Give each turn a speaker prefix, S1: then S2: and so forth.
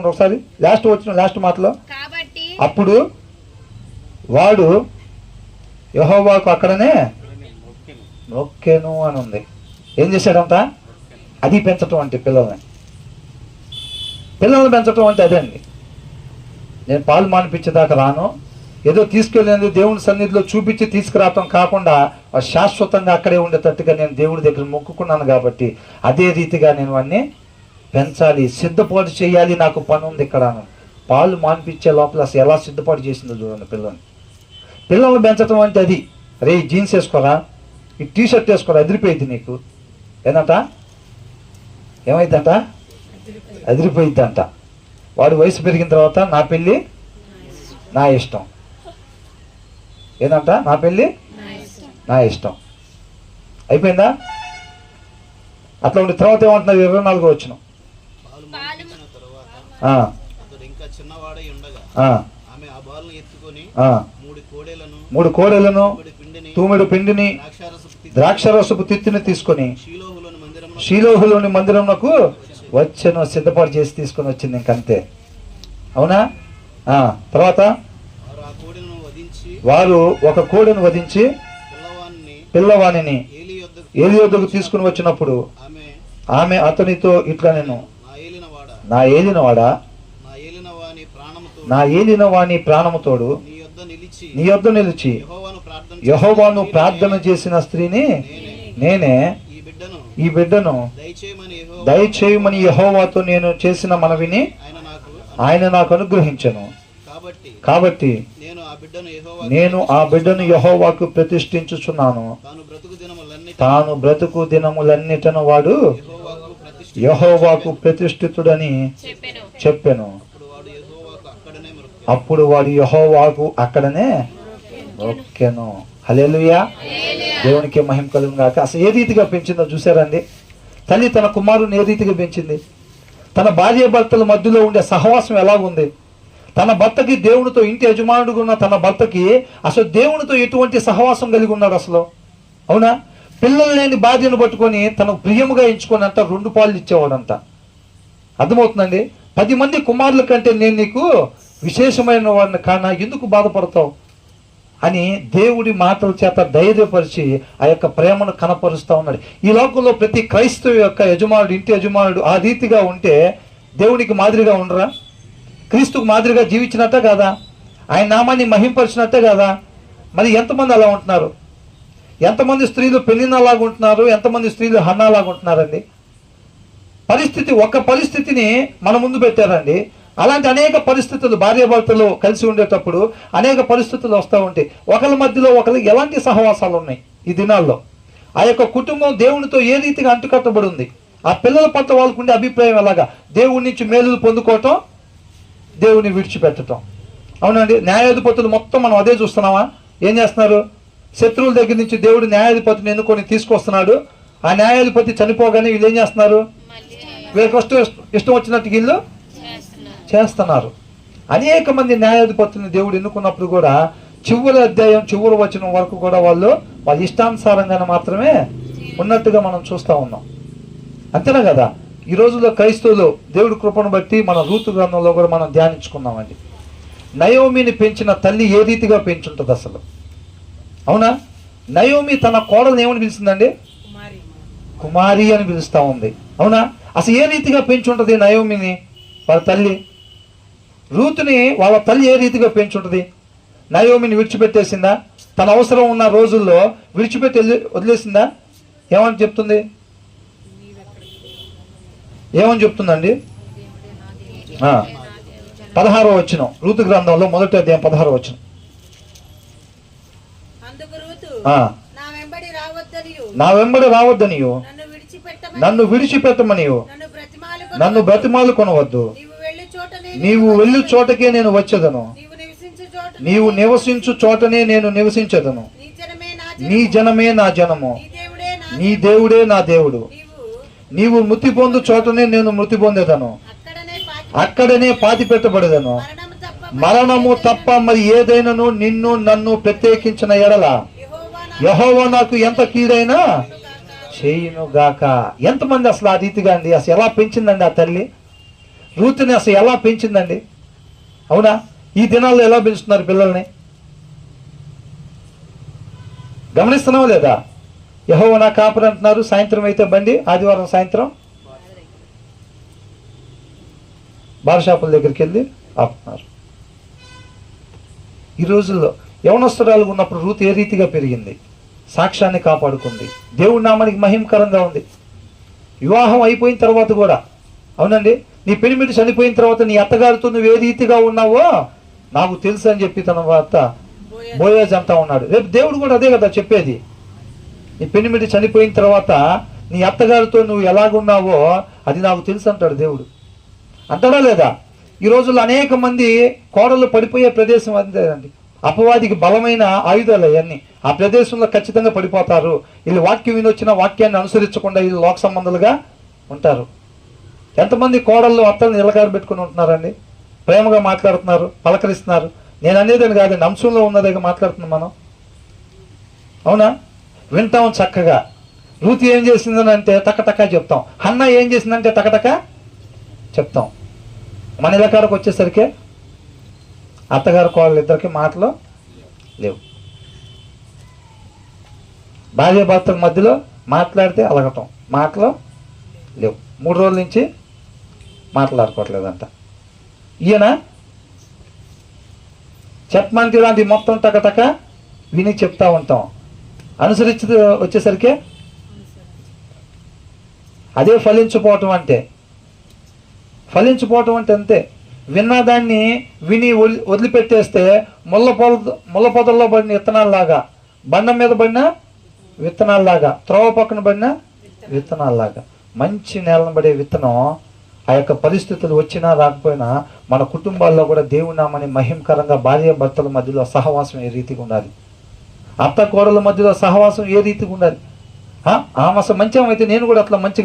S1: ఒకసారి లాస్ట్ వచ్చిన లాస్ట్ మాటలో. అప్పుడు వాడు యహోవాకు అక్కడనే మొక్కెను అని ఉంది. ఏం చేశాడంట? అది పెంచటం అంటే పిల్లల్ని. పిల్లల్ని పెంచటం అంటే అదే అండి. నేను పాలు మానిపించేదాకా రాను. ఏదో తీసుకెళ్ళినది దేవుని సన్నిధిలో చూపించి తీసుకురావటం కాకుండా శాశ్వతంగా అక్కడే ఉండేటట్టుగా నేను దేవుడి దగ్గర మొక్కుకున్నాను కాబట్టి అదే రీతిగా నేను వాడిని పెంచాలి సిద్ధపాటు చేయాలి నాకు పని ఉంది ఇక్కడ పాలు మానిపించే లోపల అసలు ఎలా సిద్ధపాటు చేసిందో చూడండి పిల్లల్ని. పిల్లల్ని పెంచడం అంటే అది. రే జీన్స్ వేసుకోరా? ఈ టీ షర్ట్ వేసుకోరా? అదిరిపోయింది నీకు. ఏందంట? ఏమైందంట? అదిరిపోయిద్దంట. వాడు వయసు పెరిగిన తర్వాత నా పెళ్ళి నా ఇష్టం. ఏందంట? నా పెళ్ళి నా ఇష్టం. అయిపోయిందా? అట్లా ఉండి తర్వాత ఏమంటున్నారు ఇరవై నాలుగో వచ్చినాం
S2: పాలు
S3: పాలు
S2: మరిగించిన తరువాత
S1: ఆ,
S2: అతడు ఇంకా చిన్నవాడై ఉండగా
S1: ఆ,
S2: ఆమె ఆ బాలును ఎత్తుకొని
S1: ఆ.
S2: మూడు కోడేలను
S1: మూడు కోడెలను
S2: మూడు పిండిని
S1: తూమెడు పిండిని
S2: ద్రాక్షారసపు తిత్తి
S1: ద్రాక్షరసపు తిత్తిని తీసుకొని
S2: షీలోహులోని
S1: మందిరమునకు వచ్చెను. సిద్ధపాటు చేసి తీసుకొని వచ్చింది ఇంకంతే అవునా? ఆ, తర్వాత?
S2: వారు
S1: ఒక కోడెను వధించి పిల్లవాణిని
S2: ఏలి యొద్దకు
S1: ఏలి వద్దకు తీసుకుని వచ్చినప్పుడు
S2: ఆమె
S1: అతనితో ఇట్లా నేను
S2: నా ఏలినవాడ?
S1: నా ఏలిన వాని ప్రాణముతోడు
S2: నీ యొద్ద నిలిచి యెహోవాను ప్రార్థన చేసిన
S1: స్త్రీని
S2: నేనే. ఈ బిడ్డను దయచేయమని యెహోవా
S1: దయచేయమని యహోవాతో నేను చేసిన మనవిని
S2: ఆయన నాకు
S1: అనుగ్రహించను.
S2: కాబట్టి నేను ఆ బిడ్డను
S1: యహోవాకు ప్రతిష్ఠించుచున్నాను.
S2: తాను బ్రతుకు
S1: దినములన్నిటను వాడు
S2: యెహోవాకు ప్రతిష్ఠ
S1: యహోవాకు ప్రతిష్ఠితుడని
S3: చెప్పాను.
S1: చెప్పాను.
S2: అప్పుడు వాడు యెహోవాకు అక్కడనే మృక్కు
S1: అప్పుడు వాడు యహోవాకు అక్కడనే ఓకేను హల్లెలూయా. దేవునికి మహిమ కలుగును గాక. అసలు ఏ రీతిగా పెంచిందో చూసారండి? తల్లి తన కుమారుని ఏ రీతిగా పెంచింది? తన భార్య భర్తల మధ్యలో ఉండే సహవాసం ఎలాగుంది? తన భర్తకి దేవునితో ఇంటి యజమానుడుగా ఉన్న తన భర్తకి అసలు దేవునితో ఎటువంటి సహవాసం కలిగి ఉన్నాడు అసలు? అవునా? పిల్లలు లేని భార్యను పట్టుకొని తనకు ప్రియముగా ఎంచుకున్నంత రెండు పాలు ఇచ్చేవాడంట అర్థమవుతుందండి? పది మంది కుమారుల కంటే నేను నీకు విశేషమైన వాడిని కానా? ఎందుకు బాధపడతావు? అని దేవుడి మాటల చేత ధైర్యపరిచి ఆ యొక్క ప్రేమను కనపరుస్తూ ఉన్నాడు. ఈ లోకంలో ప్రతి క్రైస్తవు యొక్క యజమానుడు ఇంటి యజమానుడు ఆ రీతిగా ఉంటే దేవునికి మాదిరిగా ఉండరా? క్రీస్తుకు మాదిరిగా జీవించినట్టే కాదా? ఆయన నామాన్ని మహింపరిచినట్టే కాదా? మరి ఎంతమంది అలా ఉంటున్నారు? ఎంతమంది స్త్రీలు పెళ్ళినలాగా ఉంటున్నారు ఎంతమంది స్త్రీలు హన్నాలాగా ఉంటున్నారండి పరిస్థితి ఒక పరిస్థితిని మన ముందు పెట్టారండి. అలాంటి అనేక పరిస్థితులు భార్యాభర్తలు కలిసి ఉండేటప్పుడు అనేక పరిస్థితులు వస్తూ ఉంటాయి. ఒకరి మధ్యలో ఒకరు ఎలాంటి సహవాసాలు ఉన్నాయి ఈ దినాల్లో? ఆ యొక్క కుటుంబం దేవునితో ఏ రీతిగా అంటుకట్టబడి ఉంది ఆ పిల్లల పట్ల వాళ్ళకు ఉండే అభిప్రాయం ఎలాగా? దేవుడి నుంచి మేలులు పొందుకోవటం దేవుని విడిచిపెట్టడం అవునండి న్యాయాధిపతులు మొత్తం మనం అదే చూస్తున్నామా? ఏం చేస్తున్నారు? శత్రువుల దగ్గర నుంచి దేవుడు న్యాయాధిపతిని ఎన్నుకొని తీసుకొస్తున్నాడు. ఆ న్యాయాధిపతి చనిపోగానే వీళ్ళు ఏం చేస్తున్నారు? వీళ్ళకి ఇష్టం ఇష్టం వచ్చినట్టు వీళ్ళు
S3: చేస్తున్నారు.
S1: చేస్తున్నారు. అనేక మంది న్యాయాధిపతులను దేవుడు ఎన్నుకున్నప్పుడు కూడా చివరి అధ్యాయం చివరి వచనం వరకు కూడా వాళ్ళు వాళ్ళ ఇష్టానుసారంగానే మాత్రమే ఉన్నట్టుగా మనం చూస్తూ ఉన్నాం. అంతేనా కదా? ఈ రోజుల్లో క్రైస్తవులు దేవుడి కృపను బట్టి మన రూతు గ్రంథంలో కూడా మనం ధ్యానించుకున్నామండి. నయోమిని పెంచిన తల్లి ఏ రీతిగా పెంచుంటుంది అసలు అవునా? నయోమి తన కోడలు ఏమని పిలిచిందండి కుమారి. అని పిలుస్తా ఉంది. అవునా? అసలు ఏ రీతిగా పెంచుంటది నయోమిని? వాళ్ళ తల్లి. రూతుని వాళ్ళ తల్లి ఏ రీతిగా పెంచుంటది? నయోమిని విడిచిపెట్టేసిందా? తన అవసరం ఉన్న రోజుల్లో విడిచిపెట్టి వదిలే- వదిలేసిందా? ఏమని చెప్తుంది? ఏమని చెప్తుందండి? పదహారో వచ్చిన రూతు గ్రంథంలో మొదటి అధ్యాయం పదహారో వచ్చిన
S4: నా వెంబడి రావద్దనియు. నన్ను విడిచిపెట్టమని
S1: నన్ను విడిచిపెట్టమనియు.
S4: నన్ను బ్రతిమాలు
S1: కొనవద్దు.
S4: నీవు వెళ్ళు
S1: చోటకే నేను వచ్చేదను.
S4: నీవు నివసించు చోట
S1: నీవు నివసించు చోటనే నేను నివసించదను.
S4: నీ జనమే నా జనము.
S1: నా
S4: దేవుడే నా
S1: దేవుడే
S4: నీవు
S1: మృతి పొందు చోటనే నేను మృతి పొందేదను.
S4: అక్కడనే పాతి
S1: పెట్టబడేదను.
S4: మరణము తప్ప
S1: మరి ఏదైనను నిన్ను నన్ను ప్రత్యేకించిన ఎడల
S4: యహోవో
S1: యహోవా నాకు ఎంత కీడైనా చేయును గాక ఎంతమంది అసలు ఆ రీతిగా అండి? అసలు ఎలా పెంచిందండి ఆ తల్లి? రూతుని అసలు ఎలా పెంచిందండి? అవునా? ఈ దినాల్లో ఎలా పెంచుతున్నారు పిల్లల్ని? గమనిస్తున్నావా లేదా? యహో నా కాపురు అంటున్నారు. సాయంత్రం అయితే బండి ఆదివారం సాయంత్రం. బార్ షాపుల దగ్గరికి వెళ్ళి ఆపుతున్నారు. ఈ రోజుల్లో యవనస్తురాలు ఉన్నప్పుడు రూత్ ఏ రీతిగా పెరిగింది? సాక్ష్యాన్ని కాపాడుకుంది. దేవుడి నామానికి మహిమకరంగా ఉంది. వివాహం అయిపోయిన తర్వాత కూడా. అవునండి? నీ పెనిమిటి చనిపోయిన తర్వాత నీ అత్తగారితో నువ్వు ఏ రీతిగా ఉన్నావో నాకు తెలుసు అని చెప్పి తన భర్త బోయేజ్ అంతా ఉన్నాడు. రేపు దేవుడు కూడా అదే కదా చెప్పేది. నీ పెనిమిటి చనిపోయిన తర్వాత నీ అత్తగారితో నువ్వు ఎలాగున్నావో అది నాకు తెలుసు అంటాడు దేవుడు. అంటాడా లేదా? ఈ రోజుల్లో అనేక మంది కోడలు పడిపోయే ప్రదేశం అంతేనండి అపవాదికి బలమైన ఆయుధాలు అవన్నీ. ఆ ప్రదేశంలో ఖచ్చితంగా పడిపోతారు. వీళ్ళు వాక్యం వినొచ్చిన వాక్యాన్ని అనుసరించకుండా వీళ్ళు లోక సంబంధాలుగా ఉంటారు. ఎంతమంది కోడళ్ళు అత్తలు నిలగారు పెట్టుకుని ఉంటున్నారండి? ప్రేమగా మాట్లాడుతున్నారు పలకరిస్తున్నారు. నేను అనేదని కాదండి అంశంలో ఉన్నదిగా మాట్లాడుతున్నాం మనం. అవునా? వింటాం చక్కగా. రూతి ఏం చేసిందని అంటే టకటక చెప్తాం. హన్న ఏం చేసిందంటే టకటక చెప్తాం. మన ఇలకాడకు వచ్చేసరికి అత్తగారు కోడలు ఇద్దరికి మాటలు లేవు. భార్య భర్తల మధ్యలో మాట్లాడితే అలగటం మాటలు లేవు. మూడు రోజుల నుంచి మాట్లాడుకోవట్లేదంట. ఈయన చెప్పమంటే ఇలాంటి మొత్తం టకటక విని చెప్తా ఉంటాం. అనుసరించి వచ్చేసరికి అదే ఫలించిపోవటం అంటే ఫలించిపోవటం అంటే అంతే. విన్నదాన్ని విని వదిలి- వదిలిపెట్టేస్తే ముళ్ళ పొద ముళ్ళ పొదల్లో పడిన విత్తనాల్లాగా బండ మీద పడిన విత్తనాల్లాగా త్రోవ పక్కన పడిన విత్తనాల్లాగా. మంచి నేలను పడే విత్తనం ఆ యొక్క పరిస్థితులు వచ్చినా రాకపోయినా మన కుటుంబాల్లో కూడా దేవుని నామని మహిమకరంగా భార్య భర్తల మధ్యలో సహవాసం ఏ రీతిగా ఉండాలి? అత్త కోడల మధ్యలో సహవాసం ఏ రీతిగా ఉండాలి? ఆ? ఆమె మంచిగా అయితే నేను కూడా అట్లా మంచిగా